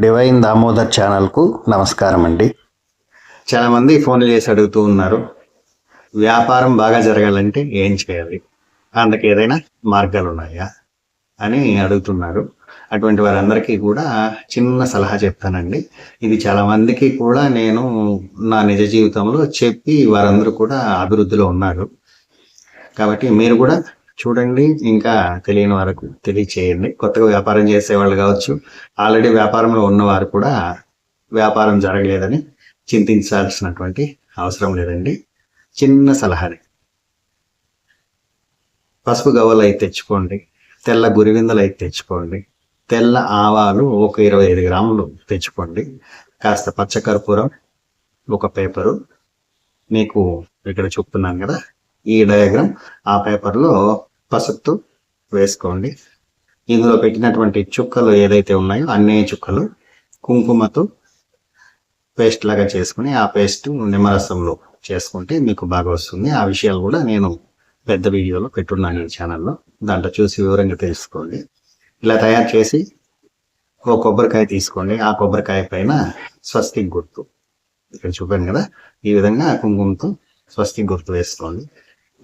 Divine Damodar ఛానల్కు నమస్కారం అండి చాలామంది ఫోన్లు చేసి అడుగుతూ ఉన్నారు వ్యాపారం బాగా జరగాలంటే ఏం చేయాలి? అందుకు ఏదైనా మార్గాలు ఉన్నాయా? అని అడుగుతున్నారు. అటువంటి వారందరికీ కూడా చిన్న సలహా చెప్తానండి. ఇది చాలా మందికి కూడా నేను నా నిజ జీవితంలో చెప్పి వారందరూ కూడా అభివృద్ధిలో ఉన్నారు. కాబట్టి మీరు కూడా చూడండి ఇంకా తెలియని వరకు తెలియచేయండి. కొత్తగా వ్యాపారం చేసేవాళ్ళు కావచ్చు. ఆల్రెడీ వ్యాపారంలో ఉన్నవారు కూడా వ్యాపారం జరగలేదని చింతించాల్సినటువంటి అవసరం లేదండి. చిన్న సలహాని పసుపు గవ్వలు అయితే తెచ్చుకోండి. తెల్ల గురివిందలు అయితే తెచ్చుకోండి. తెల్ల ఆవాలు ఒక ఇరవై ఐదు గ్రాములు తెచ్చుకోండి. కాస్త పచ్చకర్పూరం ఒక పేపరు. మీకు ఇక్కడ చెప్తున్నాను కదా ఈ డయాగ్రామ్ ఆ పేపర్లో పసుపు వేసుకోండి. ఇందులో పెట్టినటువంటి చుక్కలు ఏదైతే ఉన్నాయో అన్ని చుక్కలు కుంకుమతో పేస్ట్ లాగా చేసుకుని ఆ పేస్ట్ నిమ్మరసంలో చేసుకుంటే మీకు బాగా వస్తుంది. ఆ విషయాలు కూడా నేను పెద్ద వీడియోలో పెట్టున్నాను ఈ ఛానల్లో. దాంట్లో చూసి వివరంగా తెలుసుకోండి. ఇలా తయారు చేసి ఓ కొబ్బరికాయ తీసుకోండి. ఆ కొబ్బరికాయ పైన స్వస్తిక్ గుర్తు. ఇక్కడ చూపాను కదా? ఈ విధంగా కుంకుమతో స్వస్తిక్ గుర్తు వేసుకోండి.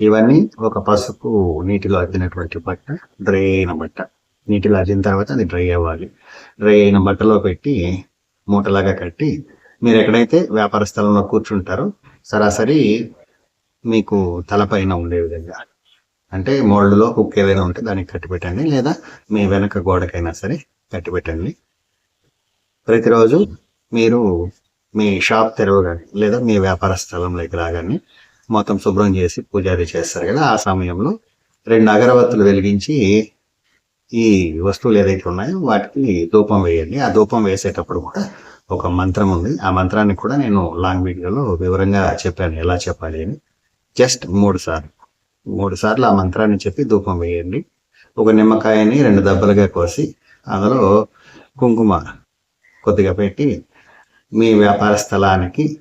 ఇవన్నీ ఒక పసుపు నీటిలో అద్దినటువంటి బట్ట డ్రై అయిన బట్ట. నీటిలో అద్దిన తర్వాత అది డ్రై అవ్వాలి. డ్రై అయిన బట్టలో పెట్టి మూటలాగా కట్టి మీరు ఎక్కడైతే వ్యాపార స్థలంలో కూర్చుంటారో సరాసరి మీకు తలపైన ఉండే విధంగా. అంటే మోల్డ్లో హుక్ ఏదైనా ఉంటే దానికి కట్టి పెట్టండి లేదా మీ వెనక గోడకైనా సరే కట్టి పెట్టండి. ప్రతిరోజు మీరు మీ షాప్ తెరవగానే లేదా మీ వ్యాపార స్థలంలోకి రాగానే మొత్తం శుభ్రం చేసి పూజారి చేస్తారు కదా ఆ సమయంలో. రెండు అగరబత్తులు వెలిగించి ఈ వస్తువులు ఏదైతే ఉన్నాయో వాటికి ధూపం వేయండి. ఆ ధూపం వేసేటప్పుడు కూడా ఒక మంత్రం ఉంది. ఆ మంత్రాన్ని కూడా నేను లాంగ్ వీడియోలో వివరంగా చెప్పాను. ఎలా చెప్పాలి అని. జస్ట్ మూడు సార్లు. మూడు సార్లు ఆ మంత్రాన్ని చెప్పి ధూపం వేయండి. ఒక నిమ్మకాయని రెండు దెబ్బలుగా కోసి అందులో కుంకుమ కొద్దిగా పెట్టి మీ వ్యాపార స్థలానికి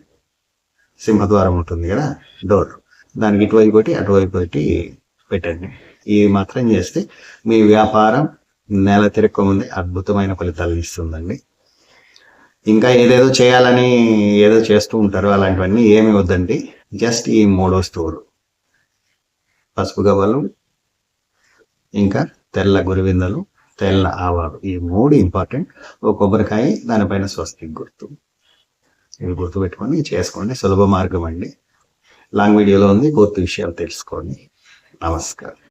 సింహద్వారం ఉంటుంది కదా డోర్. దానికి ఇటువైపు ఒకటి అటువైపు ఒకటి పెట్టండి. ఇవి మాత్రం చేస్తే మీ వ్యాపారం నెల తిరక్కముంది అద్భుతమైన ఫలితాలు ఇస్తుందండి. ఇంకా ఏదేదో చేయాలని ఏదో చేస్తూ ఉంటారు అలాంటివన్నీ ఏమి వద్దండి. జస్ట్ ఈ మూడు వస్తువులు పసుపు గవ్వలు ఇంకా తెల్ల గురివిందలు తెల్ల ఆవాలు. ఈ మూడు ఇంపార్టెంట్ ఒక కొబ్బరికాయ దానిపైన స్వస్తికి గుర్తు. ఇవి గుర్తుపెట్టుకొని చేసుకోండి. సులభ మార్గం అండి. లాంగ్ వీడియోలో ఉంది పూర్తి విషయాలు తెలుసుకోండి. నమస్కారం.